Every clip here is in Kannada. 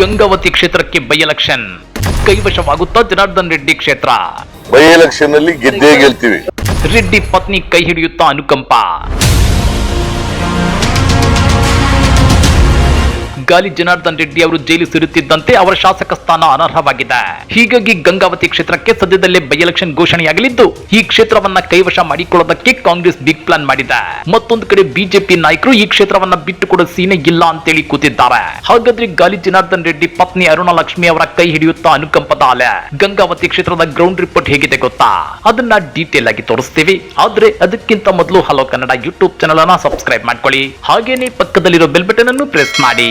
ಗಂಗಾವತಿ ಕ್ಷೇತ್ರಕ್ಕೆ ಬೈ ಎಲೆಕ್ಷನ್ ಕೈವಶವಾಗುತ್ತಾ ಜನಾರ್ದನ್ ರೆಡ್ಡಿ ಕ್ಷೇತ್ರ. ಬೈ ಎಲೆಕ್ಷನ್ ಅಲ್ಲಿ ಗೆದ್ದೇ ಗೆಲ್ತೀವಿ. ರೆಡ್ಡಿ ಪತ್ನಿ ಕೈ ಹಿಡಿಯುತ್ತಾ ಅನುಕಂಪ. ಗಾಲಿ ಜನಾರ್ದನ್ ರೆಡ್ಡಿ ಅವರು ಜೈಲು ಸೇರುತ್ತಿದ್ದಂತೆ ಅವರ ಶಾಸಕ ಸ್ಥಾನ ಅನರ್ಹವಾಗಿದೆ. ಹೀಗಾಗಿ ಗಂಗಾವತಿ ಕ್ಷೇತ್ರಕ್ಕೆ ಸದ್ಯದಲ್ಲೇ ಬೈ ಎಲೆಕ್ಷನ್ ಘೋಷಣೆಯಾಗಲಿದ್ದು, ಈ ಕ್ಷೇತ್ರವನ್ನ ಕೈವಶ ಮಾಡಿಕೊಳ್ಳೋದಕ್ಕೆ ಕಾಂಗ್ರೆಸ್ ಬಿಗ್ ಪ್ಲಾನ್ ಮಾಡಿದೆ. ಮತ್ತೊಂದು ಕಡೆ ಬಿಜೆಪಿ ನಾಯಕರು ಈ ಕ್ಷೇತ್ರವನ್ನ ಬಿಟ್ಟು ಕೊಡೋ ಸೀನೆ ಇಲ್ಲ ಅಂತೇಳಿ ಕೂತಿದ್ದಾರೆ. ಹಾಗಾದ್ರೆ ಗಾಲಿ ಜನಾರ್ದನ್ ರೆಡ್ಡಿ ಪತ್ನಿ ಅರುಣಾ ಲಕ್ಷ್ಮಿ ಅವರ ಕೈ ಹಿಡಿಯುತ್ತಾ ಅನುಕಂಪದ ಅಲೆ? ಗಂಗಾವತಿ ಕ್ಷೇತ್ರದ ಗ್ರೌಂಡ್ ರಿಪೋರ್ಟ್ ಹೇಗಿದೆ ಗೊತ್ತಾ? ಅದನ್ನ ಡೀಟೇಲ್ ಆಗಿ ತೋರಿಸ್ತೀವಿ. ಆದ್ರೆ ಅದಕ್ಕಿಂತ ಮೊದಲು ಹಲೋ ಕನ್ನಡ ಯೂಟ್ಯೂಬ್ ಚಾನಲ್ ಅನ್ನ ಸಬ್ಸ್ಕ್ರೈಬ್ ಮಾಡ್ಕೊಳ್ಳಿ. ಹಾಗೇನೆ ಪಕ್ಕದಲ್ಲಿರೋ ಬೆಲ್ ಬಟನ್ ಅನ್ನು ಪ್ರೆಸ್ ಮಾಡಿ.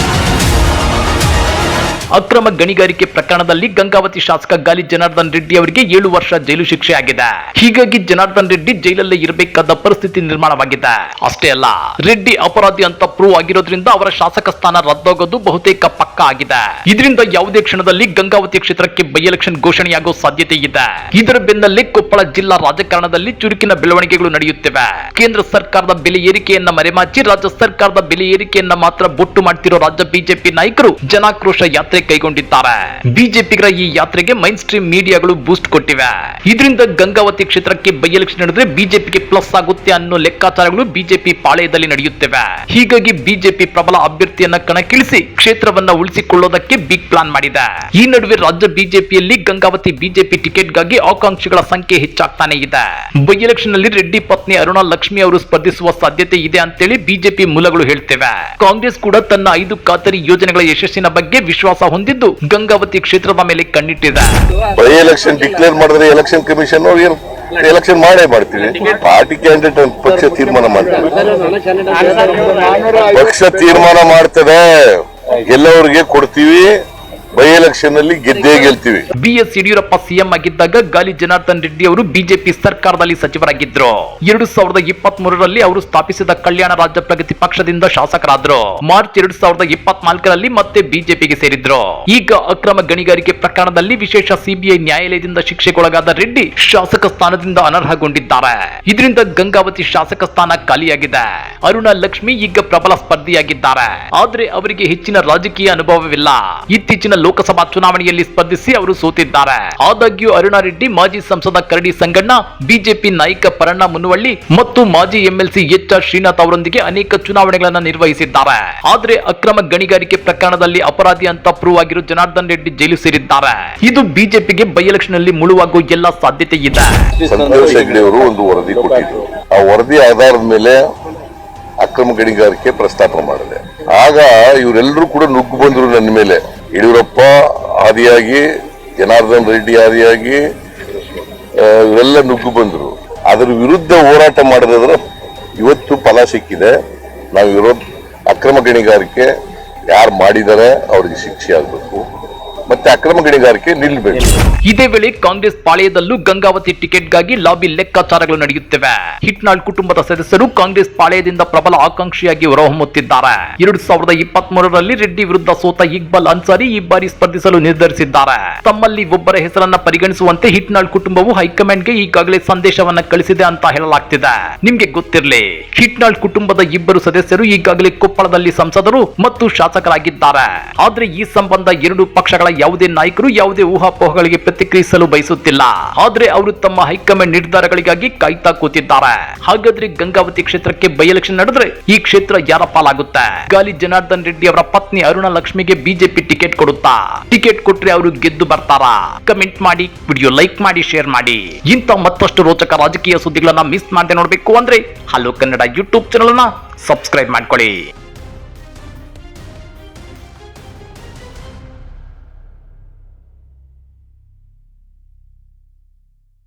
ಅಕ್ರಮ ಗಣಿಗಾರಿಕೆ ಪ್ರಕರಣದಲ್ಲಿ ಗಂಗಾವತಿ ಶಾಸಕ ಗಾಲಿ ಜನಾರ್ದನ್ ರೆಡ್ಡಿ ಅವರಿಗೆ ಏಳು ವರ್ಷ ಜೈಲು ಶಿಕ್ಷೆ ಆಗಿದೆ. ಹೀಗಾಗಿ ಜನಾರ್ದನ್ ರೆಡ್ಡಿ ಜೈಲಲ್ಲೇ ಇರಬೇಕಾದ ಪರಿಸ್ಥಿತಿ ನಿರ್ಮಾಣವಾಗಿದೆ. ಅಷ್ಟೇ ಅಲ್ಲ, ರೆಡ್ಡಿ ಅಪರಾಧಿ ಅಂತ ಪ್ರೂವ್ ಆಗಿರೋದ್ರಿಂದ ಅವರ ಶಾಸಕ ಸ್ಥಾನ ರದ್ದಾಗೋದು ಬಹುತೇಕ ಪಕ್ಕ ಆಗಿದೆ. ಇದರಿಂದ ಯಾವುದೇ ಕ್ಷಣದಲ್ಲಿ ಗಂಗಾವತಿ ಕ್ಷೇತ್ರಕ್ಕೆ ಬೈ ಎಲೆಕ್ಷನ್ ಘೋಷಣೆಯಾಗೋ ಸಾಧ್ಯತೆ ಇದೆ. ಇದರ ಬೆನ್ನಲ್ಲೇ ಕೊಪ್ಪಳ ಜಿಲ್ಲಾ ರಾಜಕಾರಣದಲ್ಲಿ ಚುರುಕಿನ ಬೆಳವಣಿಗೆಗಳು ನಡೆಯುತ್ತಿವೆ. ಕೇಂದ್ರ ಸರ್ಕಾರದ ಬೆಲೆ ಏರಿಕೆಯನ್ನ ಮರೆಮಾಚಿ ರಾಜ್ಯ ಸರ್ಕಾರದ ಬೆಲೆ ಏರಿಕೆಯನ್ನ ಮಾತ್ರ ಬೊಟ್ಟು ಮಾಡ್ತಿರೋ ರಾಜ್ಯ ಬಿಜೆಪಿ ನಾಯಕರು ಜನಾಕ್ರೋಶ ಯಾತ್ರೆ ಕೈಗೊಂಡಿದ್ದಾರೆ. ಬಿಜೆಪಿಗರ ಈ ಯಾತ್ರೆಗೆ ಮೈನ್ ಸ್ಟ್ರೀಮ್ ಮೀಡಿಯಾಗಳು ಬೂಸ್ಟ್ ಕೊಟ್ಟಿವೆ. ಇದರಿಂದ ಗಂಗಾವತಿ ಕ್ಷೇತ್ರಕ್ಕೆ ಬೈ ಎಲೆಕ್ಷನ್ ನಡೆದ್ರೆ ಬಿಜೆಪಿಗೆ ಪ್ಲಸ್ ಆಗುತ್ತೆ ಅನ್ನೋ ಲೆಕ್ಕಾಚಾರಗಳು ಬಿಜೆಪಿ ಪಾಳೆಯದಲ್ಲಿ ನಡೆಯುತ್ತಿವೆ. ಹೀಗಾಗಿ ಬಿಜೆಪಿ ಪ್ರಬಲ ಅಭ್ಯರ್ಥಿಯನ್ನ ಕಣಕ್ಕಿಳಿಸಿ ಕ್ಷೇತ್ರವನ್ನ ಉಳಿಸಿಕೊಳ್ಳೋದಕ್ಕೆ ಬಿಗ್ ಪ್ಲಾನ್ ಮಾಡಿದೆ. ಈ ನಡುವೆ ರಾಜ್ಯ ಬಿಜೆಪಿಯಲ್ಲಿ ಗಂಗಾವತಿ ಬಿಜೆಪಿ ಟಿಕೆಟ್ಗಾಗಿ ಆಕಾಂಕ್ಷಿಗಳ ಸಂಖ್ಯೆ ಹೆಚ್ಚಾಗ್ತಾನೆ ಇದೆ. ಬೈ ಎಲೆಕ್ಷನ್ನಲ್ಲಿ ರೆಡ್ಡಿ ಪತ್ನಿ ಅರುಣಾ ಲಕ್ಷ್ಮಿ ಅವರು ಸ್ಪರ್ಧಿಸುವ ಸಾಧ್ಯತೆ ಇದೆ ಅಂತೇಳಿ ಬಿಜೆಪಿ ಮೂಲಗಳು ಹೇಳ್ತಿವೆ. ಕಾಂಗ್ರೆಸ್ ಕೂಡ ತನ್ನ ಐದು ಖಾತರಿ ಯೋಜನೆಗಳ ಯಶಸ್ಸಿನ ಬಗ್ಗೆ ವಿಶ್ವಾಸ ಹೊಂದಿದ್ದು ಗಂಗಾವತಿ ಕ್ಷೇತ್ರದ ಮೇಲೆ ಕಣ್ಣಿಟ್ಟಿದೆ. ಬೈ ಎಲೆಕ್ಷನ್ ಡಿಕ್ಲೇರ್ ಮಾಡಿದ್ರೆ ಎಲೆಕ್ಷನ್ ಕಮಿಷನ್ ಅವ್ರು ಎಲೆಕ್ಷನ್ ಮಾಡೇ ಮಾಡ್ತೀವಿ. ಪಾರ್ಟಿ ಕ್ಯಾಂಡಿಡೇಟ್ ಪಕ್ಷ ತೀರ್ಮಾನ ಮಾಡ್ತೀವಿ ಪಕ್ಷ ತೀರ್ಮಾನ ಮಾಡ್ತದೆ. ಎಲ್ಲವರಿಗೆ ಕೊಡ್ತೀವಿ. ಬೈ ಎಲೆಕ್ಷನ್ ಅಲ್ಲಿ ಗೆದ್ದೇ ಗೆಲ್ತೀವಿ. ಬಿ ಎಸ್ ಯಡಿಯೂರಪ್ಪ ಸಿಎಂ ಆಗಿದ್ದಾಗ ಗಾಲಿ ಜನಾರ್ದನ್ ರೆಡ್ಡಿ ಅವರು ಬಿಜೆಪಿ ಸರ್ಕಾರದಲ್ಲಿ ಸಚಿವರಾಗಿದ್ರು. ಎರಡು ಸಾವಿರದ ಇಪ್ಪತ್ತ್ ಮೂರರಲ್ಲಿ ಅವರು ಸ್ಥಾಪಿಸಿದ ಕಲ್ಯಾಣ ರಾಜ್ಯ ಪ್ರಗತಿ ಪಕ್ಷದಿಂದ ಶಾಸಕರಾದ್ರು. ಮಾರ್ಚ್ ಎರಡ್ ಸಾವಿರದ ಇಪ್ಪತ್ನಾಲ್ಕರಲ್ಲಿ ಮತ್ತೆ ಬಿಜೆಪಿಗೆ ಸೇರಿದ್ರು. ಈಗ ಅಕ್ರಮ ಗಣಿಗಾರಿಕೆ ಪ್ರಕರಣದಲ್ಲಿ ವಿಶೇಷ ಸಿಬಿಐ ನ್ಯಾಯಾಲಯದಿಂದ ಶಿಕ್ಷೆಗೊಳಗಾದ ರೆಡ್ಡಿ ಶಾಸಕ ಸ್ಥಾನದಿಂದ ಅನರ್ಹಗೊಂಡಿದ್ದಾರೆ. ಇದರಿಂದ ಗಂಗಾವತಿ ಶಾಸಕ ಸ್ಥಾನ ಖಾಲಿಯಾಗಿದೆ. ಅರುಣ ಲಕ್ಷ್ಮಿ ಈಗ ಪ್ರಬಲ ಸ್ಪರ್ಧಿಯಾಗಿದ್ದಾರೆ. ಆದ್ರೆ ಅವರಿಗೆ ಹೆಚ್ಚಿನ ರಾಜಕೀಯ ಅನುಭವವಿಲ್ಲ. ಇತ್ತೀಚಿನ ಲೋಕಸಭಾ ಚುನಾವಣೆಯಲ್ಲಿ ಸ್ಪರ್ಧಿಸಿ ಅವರು ಸೋತಿದ್ದಾರೆ. ಆದಾಗ್ಯೂ ಅರುಣಾ ರೆಡ್ಡಿ ಮಾಜಿ ಸಂಸದ ಕರಡಿ ಸಂಗಣ್ಣ, ಬಿಜೆಪಿ ನಾಯಕ ಪರಣ್ಣ ಮುನುವಳ್ಳಿ ಮತ್ತು ಮಾಜಿ ಎಂಎಲ್ಸಿ ಎಚ್ ಆರ್ ಶ್ರೀನಾಥ್ ಅವರೊಂದಿಗೆ ಅನೇಕ ಚುನಾವಣೆಗಳನ್ನು ನಿರ್ವಹಿಸಿದ್ದಾರೆ. ಆದರೆ ಅಕ್ರಮ ಗಣಿಗಾರಿಕೆ ಪ್ರಕರಣದಲ್ಲಿ ಅಪರಾಧಿ ಅಂತ ಪ್ರೂವ್ ಆಗಿರೋ ಜನಾರ್ದನ್ ರೆಡ್ಡಿ ಜೈಲು ಸೇರಿದ್ದಾರೆ. ಇದು ಬಿಜೆಪಿಗೆ ಬೈ ಎಲೆಕ್ಷನ್ನಲ್ಲಿ ಮುಳುವಾಗುವ ಎಲ್ಲ ಸಾಧ್ಯತೆ ಇದೆ. ಆ ವರದಿ ಆಧಾರದ ಮೇಲೆ ಅಕ್ರಮ ಗಣಿಗಾರಿಕೆ ಪ್ರಸ್ತಾಪ ಮಾಡಿದೆ. ಆಗ ಇವರೆಲ್ಲರೂ ಕೂಡ ನುಗ್ಗು ಬಂದ್ರು ನನ್ನ ಮೇಲೆ. ಯಡಿಯೂರಪ್ಪ ಆದಿಯಾಗಿ ಜನಾರ್ದನ್ ರೆಡ್ಡಿ ಆದಿಯಾಗಿ ಇವರೆಲ್ಲ ನುಗ್ಗು ಬಂದರು. ಅದರ ವಿರುದ್ಧ ಹೋರಾಟ ಮಾಡಿದ್ರೆ ಇವತ್ತು ಫಲ ಸಿಕ್ಕಿದೆ. ನಾವು ಇರೋ ಅಕ್ರಮ ಗಣಿಗಾರಿಕೆ ಯಾರು ಮಾಡಿದ್ದಾರೆ, ಅವ್ರಿಗೆ ಶಿಕ್ಷೆ ಆಗಬೇಕು. ಮತ್ತೆ ಅಕ್ರಮ ಗಣಿಗಾರಿಕೆ ನಿಲ್ಲಬೇಕು ಇದೇ ವೇಳೆ ಕಾಂಗ್ರೆಸ್ ಪಾಳೆಯದಲ್ಲೂ ಗಂಗಾವತಿ ಟಿಕೆಟ್ಗಾಗಿ ಲಾಬಿ ಲೆಕ್ಕಾಚಾರಗಳು ನಡೆಯುತ್ತಿವೆ. ಹಿಟ್ನಾಳ್ ಕುಟುಂಬದ ಸದಸ್ಯರು ಕಾಂಗ್ರೆಸ್ ಪಾಳೆಯದಿಂದ ಪ್ರಬಲ ಆಕಾಂಕ್ಷಿಯಾಗಿ ಹೊರಹೊಮ್ಮುತ್ತಿದ್ದಾರೆ. ಎರಡು ಸಾವಿರದ ಇಪ್ಪತ್ತ್ ಮೂರರಲ್ಲಿ ರೆಡ್ಡಿ ವಿರುದ್ಧ ಸೋತ ಇಕ್ಬಾಲ್ ಅನ್ಸಾರಿ ಈ ಬಾರಿ ಸ್ಪರ್ಧಿಸಲು ನಿರ್ಧರಿಸಿದ್ದಾರೆ. ತಮ್ಮಲ್ಲಿ ಒಬ್ಬರ ಹೆಸರನ್ನ ಪರಿಗಣಿಸುವಂತೆ ಹಿಟ್ನಾಳ್ ಕುಟುಂಬವು ಹೈಕಮಾಂಡ್ಗೆ ಈಗಾಗಲೇ ಸಂದೇಶವನ್ನ ಕಳಿಸಿದೆ ಅಂತ ಹೇಳಲಾಗ್ತಿದೆ. ನಿಮ್ಗೆ ಗೊತ್ತಿರಲಿ, ಹಿಟ್ನಾಳ್ ಕುಟುಂಬದ ಇಬ್ಬರು ಸದಸ್ಯರು ಈಗಾಗಲೇ ಕೊಪ್ಪಳದಲ್ಲಿ ಸಂಸದರು ಮತ್ತು ಶಾಸಕರಾಗಿದ್ದಾರೆ. ಆದ್ರೆ ಈ ಸಂಬಂಧ ಎರಡು ಪಕ್ಷಗಳ ಯಾವುದೇ ನಾಯಕರು ಯಾವುದೇ ಊಹಾಪೋಹಗಳಿಗೆ ಪ್ರತಿಕ್ರಿಯಿಸಲು ಬಯಸುತ್ತಿಲ್ಲ. ಆದ್ರೆ ಅವರು ತಮ್ಮ ಹೈಕಮಾಂಡ್ ನಿರ್ಧಾರಗಳಿಗಾಗಿ ಕಾಯ್ತಾ ಕೂತಿದ್ದಾರೆ. ಹಾಗಾದ್ರೆ ಗಂಗಾವತಿ ಕ್ಷೇತ್ರಕ್ಕೆ ಬೈ ಎಲೆಕ್ಷನ್ ನಡೆದ್ರೆ ಈ ಕ್ಷೇತ್ರ ಯಾರ ಪಾಲಾಗುತ್ತೆ? ಗಾಲಿ ಜನಾರ್ದನ್ ರೆಡ್ಡಿ ಅವರ ಪತ್ನಿ ಅರುಣ ಲಕ್ಷ್ಮಿಗೆ ಬಿಜೆಪಿ ಟಿಕೆಟ್ ಕೊಡುತ್ತಾ? ಟಿಕೆಟ್ ಕೊಟ್ರೆ ಅವರು ಗೆದ್ದು ಬರ್ತಾರಾ? ಕಮೆಂಟ್ ಮಾಡಿ, ವಿಡಿಯೋ ಲೈಕ್ ಮಾಡಿ, ಶೇರ್ ಮಾಡಿ. ಇಂಥ ಮತ್ತಷ್ಟು ರೋಚಕ ರಾಜಕೀಯ ಸುದ್ದಿಗಳನ್ನ ಮಿಸ್ ಮಾಡದೆ ನೋಡ್ಬೇಕು ಅಂದ್ರೆ ಹಲೋ ಕನ್ನಡ ಯೂಟ್ಯೂಬ್ ಚಾನಲ್ನ ಸಬ್ಸ್ಕ್ರೈಬ್ ಮಾಡ್ಕೊಳ್ಳಿ.